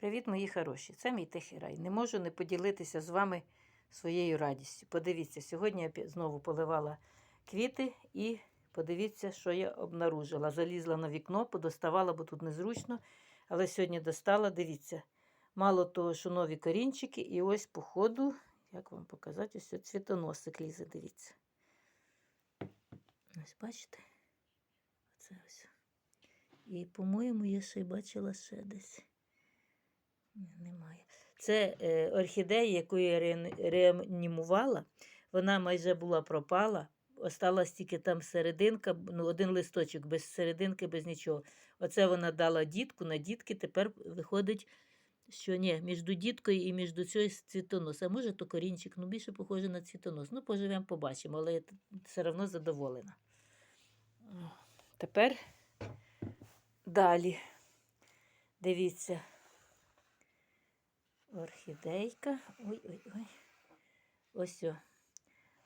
Привіт, мої хороші! Це мій тихий рай. Не можу не поділитися з вами своєю радістю. Подивіться, сьогодні я знову поливала квіти і подивіться, що я обнаружила. Залізла на вікно, подоставала, бо тут незручно. Але сьогодні достала, дивіться. Мало того, що нові корінчики, і ось по ходу, як вам показати, ось цвітоносик лізе, дивіться. Ось бачите? Оце ось. І, по-моєму, я ще й бачила ще десь. Немає. Це е, орхідея, яку я реанімувала. Вона майже була пропала. Осталась тільки там серединка, ну, один листочок без серединки, без нічого. Оце вона дала дітку на дітки. Тепер виходить, що ні, між діткою і між цією цвітонос. А може, то корінчик, ну більше похоже на цвітонос. Ну, поживемо, побачимо, але я все одно задоволена. Тепер далі. Дивіться. Орхідейка. Ой-ой-ой. Ось о.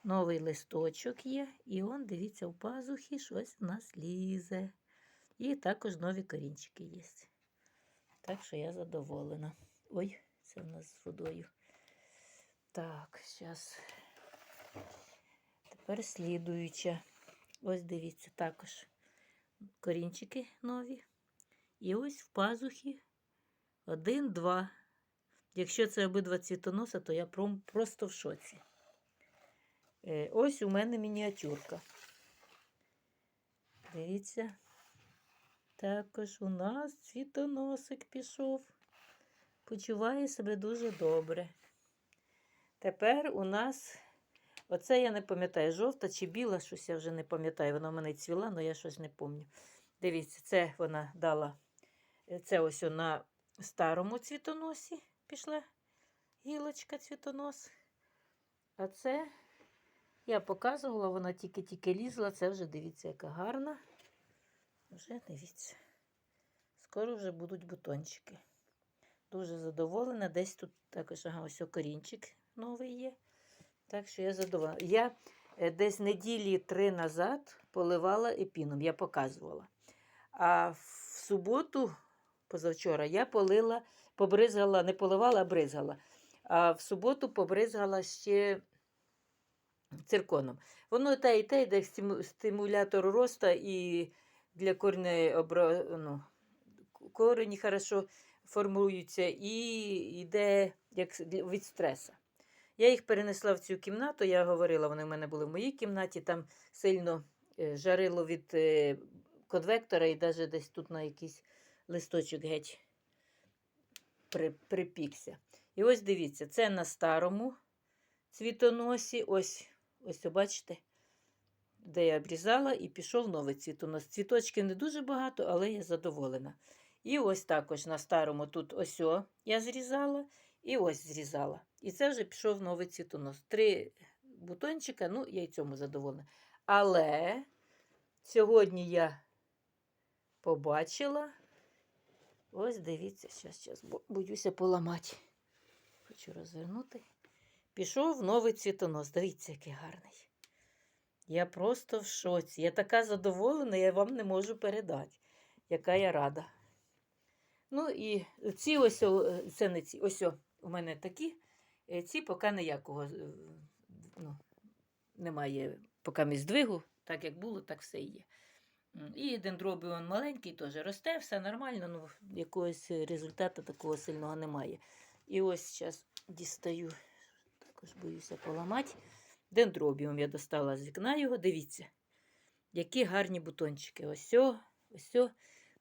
Новий листочок є. І он, дивіться, у пазухі щось у нас лізе. І також нові корінчики є. Так що я задоволена. Ой, це в нас з водою. Так, зараз. Тепер слідуюча. Ось дивіться, також корінчики нові. І ось в пазухі один, два. Якщо це обидва цвітоноса, то я просто в шоці. Е, ось у мене мініатюрка. Дивіться. Також у нас цвітоносик пішов. Почуває себе дуже добре. Тепер у нас, оце я не пам'ятаю, жовта чи біла, щось я вже не пам'ятаю. Вона в мене цвіла, але я щось не пам'ятаю. Дивіться, це вона дала. е, Це ось на старому цвітоносі пішла гілочка цвітонос. А це я показувала, вона тільки-тільки лізла. Це вже дивіться, яка гарна. Вже дивіться. Скоро вже будуть бутончики. Дуже задоволена. Десь тут також ага, ось корінчик новий є. Так що я задоволена. Я е, десь неділі три назад поливала епіном, я показувала. А в суботу, позавчора, я полила, побризгала, не поливала, а бризгала. А в суботу побризгала ще цирконом. Воно те і те йде стимулятор росту і для кореней обра... ну, корені хорошо формуються і йде як від стреса. Я їх перенесла в цю кімнату, я говорила, вони в мене були в моїй кімнаті, там сильно е, жарило від е, конвектора і навіть десь тут на якийсь листочок геть при, припікся. І ось дивіться, це на старому цвітоносі. Ось, ось бачите, де я обрізала, і пішов новий цвітонос. Цвіточків не дуже багато, але я задоволена. І ось також на старому тут ось я зрізала, і ось зрізала. І це вже пішов новий цвітонос. Три бутончика, ну, я й цьому задоволена. Але сьогодні я побачила. Ось дивіться, зараз, зараз, боюся поламати. Хочу розвернути. Пішов новий цвітонос. Дивіться, який гарний. Я просто в шоці. Я така задоволена, я вам не можу передати, яка я рада. Ну і ці ось, це не ці, ось у мене такі. Е, Ці поки ніякого е, ну, немає, поки ми здвигу, так як було, так все і є. І дендробіон маленький теж росте, все нормально, ну якогось результату такого сильного немає. І ось зараз дістаю, також боюся поламати. Дендробіум я достала з вікна його. Дивіться, які гарні бутончики. Ось, ось.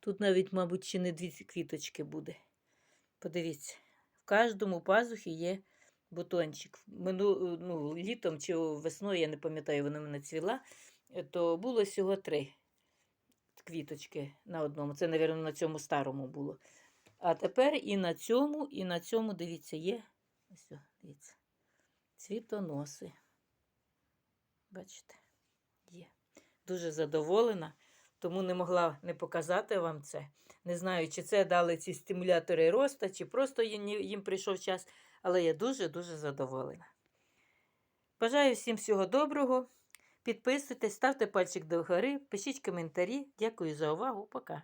Тут навіть, мабуть, ще не дві квіточки буде. Подивіться, в кожному пазухі є бутончик. Мину, ну, літом чи весною, я не пам'ятаю, вона мене цвіла, е, то було всього три квіточки на одному. Це, мабуть, на цьому старому було. А тепер і на цьому, і на цьому, дивіться, є. Ось, дивіться. Цвітоноси. Бачите, є. Дуже задоволена, тому не могла не показати вам це. Не знаю, чи це дали ці стимулятори росту, чи просто їм прийшов час, але я дуже-дуже задоволена. Бажаю всім всього доброго. Підписуйтесь, ставте пальчик догори, пишіть коментарі. Дякую за увагу. Пока.